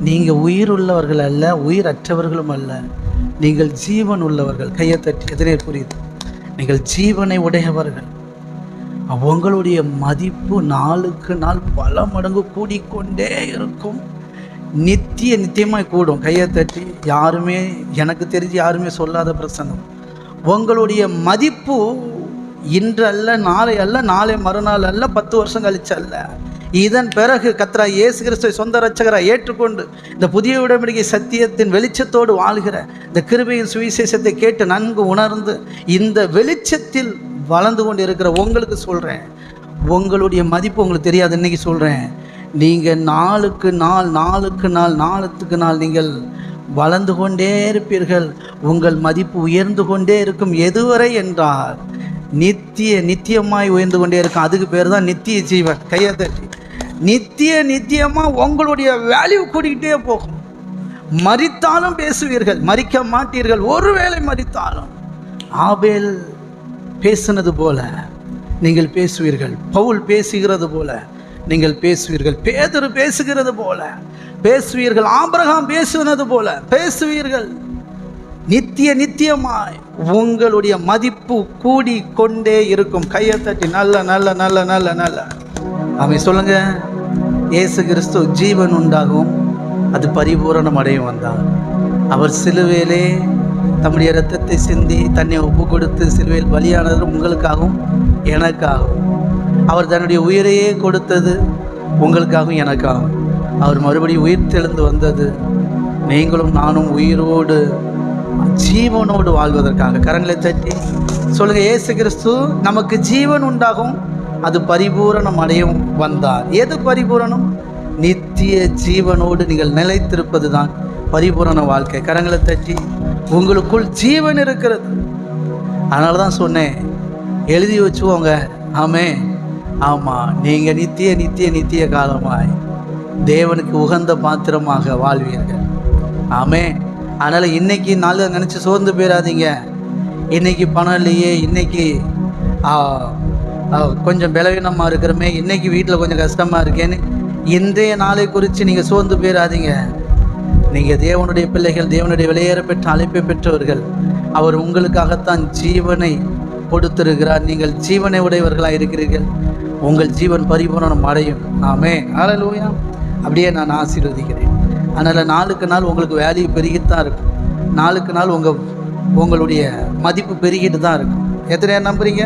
நீங்கள் உயிர் உள்ளவர்கள் அல்ல உயிர் அற்றவர்களும் அல்ல. நீங்கள் ஜீவன் உள்ளவர்கள். கையை தட்டி எதிரே புரியுது நீங்கள் ஜீவனை உடையவர்கள். உங்களுடைய மதிப்பு நாளுக்கு நாள் பல மடங்கு கூடிக்கொண்டே இருக்கும். நித்திய நித்தியமாக கூடும். கையை தட்டி யாருமே எனக்கு தெரிஞ்சு யாருமே சொல்லாத பிரசங்கம். உங்களுடைய மதிப்பு இன்று அல்ல நாளை அல்ல நாளை மறுநாள் அல்ல பத்து வருஷம் கழிச்சு அல்ல. இதன் பிறகு கத்ரா இயேசு கிறிஸ்துவை சொந்த ரட்சகராக ஏற்றுக்கொண்டு இந்த புதிய உடன்படிக்கை சத்தியத்தின் வெளிச்சத்தோடு வாழ்கிற இந்த கிருபையின் சுவிசேஷத்தை கேட்டு நன்கு உணர்ந்து இந்த வெளிச்சத்தில் வளர்ந்து கொண்டு இருக்கிற உங்களுக்கு சொல்கிறேன் உங்களுடைய மதிப்பு உங்களுக்கு தெரியாது இன்னைக்கு சொல்கிறேன் நீங்கள் நாளுக்கு நாள் நாளுக்கு நாள் நாளத்துக்கு நாள் நீங்கள் வளர்ந்து கொண்டே இருப்பீர்கள். உங்கள் மதிப்பு உயர்ந்து கொண்டே இருக்கும். எதுவரை என்றால் நித்திய நித்தியமாய் உயர்ந்து கொண்டே இருக்கும் அதுக்கு பேர் தான் நித்திய ஜீவன். கையை தட்டி நித்திய நித்தியமாக உங்களுடைய வேல்யூ கூட்டிக்கிட்டே போகும். மறித்தாலும் பேசுவீர்கள். மறிக்க மாட்டீர்கள். ஒருவேளை மறித்தாலும் ஆபேல் பேசினது போல நீங்கள் பேசுவீர்கள். பவுல் பேசுகிறது போல நீங்கள் பேசுவீர்கள். பேதர் பேசுகிறது போல பேசுவீர்கள். ஆபிரகாம் பேசுனது போல பேசுவீர்கள். நித்திய நித்தியமாய் உங்களுடைய மதிப்பு கூடி கொண்டே இருக்கும். கையை தட்டி நல்ல நல்ல நல்ல நல்ல நல்ல. அவன் சொல்லுங்க. இயேசு கிறிஸ்து ஜீவன் உண்டாகும். அது பரிபூரணம் அடையும் வந்தார். அவர் சிலுவையிலே தம்முடைய ரத்தத்தை சிந்தி தன்னை ஒப்பு கொடுத்து சிலுவையில் பலியானது உங்களுக்காகவும் எனக்காகும் அவர் தன்னுடைய உயிரையே கொடுத்தது உங்களுக்காகவும் எனக்காகும் அவர் மறுபடியும் உயிர் தெழுந்து வந்தது. நீங்களும் நானும் உயிரோடு ஜீவனோடு வாழ்வதற்காக. கரங்களை தட்டி சொல்லுங்க ஏசு கிறிஸ்து நமக்கு ஜீவன் உண்டாகும். அது பரிபூரணம் அடையும் வந்தார். எது பரிபூரணம்? நித்திய ஜீவனோடு நீங்கள் நிலைத்திருப்பது தான் பரிபூரண வாழ்க்கை. கரங்களை தட்டி உங்களுக்குள் ஜீவன் இருக்கிறது. அதனால தான் சொன்னேன். எழுதி வச்சுவோங்க ஆமே ஆமாம் நீங்கள் நித்திய நித்திய நித்திய காலமாய் தேவனுக்கு உகந்த பாத்திரமாக வாழ்வீர்கள். ஆமே அதனால் இன்றைக்கி நாள் நினச்சி சோர்ந்து போயிடாதீங்க இன்னைக்கு பணம் இல்லையே இன்றைக்கி ஆ, ஆ, கொஞ்சம் பலவீனமாக இருக்கிறமே இன்றைக்கி வீட்டில் கொஞ்சம் கஷ்டமாக இருக்கேன்னு இன்றைய நாளை குறித்து நீங்கள் சோர்ந்து போயிடாதீங்க நீங்கள் தேவனுடைய பிள்ளைகள் தேவனுடைய வெளியேற பெற்ற அழைப்பை பெற்றவர்கள். அவர் உங்களுக்காகத்தான் ஜீவனை கொடுத்திருக்கிறார். நீங்கள் ஜீவனை உடையவர்களாக இருக்கிறீர்கள். உங்கள் ஜீவன் பரிபூரணம் அடையும். ஆமே ஹalleluya. அப்படியே நான் ஆசீர்வதிக்கிறேன். அதனால் நாளுக்கு நாள் உங்களுக்கு வேல்யூ பெருகிட்டு தான் இருக்கும். நாளுக்கு நாள் உங்கள் உங்களுடைய மதிப்பு பெருகிட்டு தான் இருக்கும். எத்தனை நம்புறீங்க?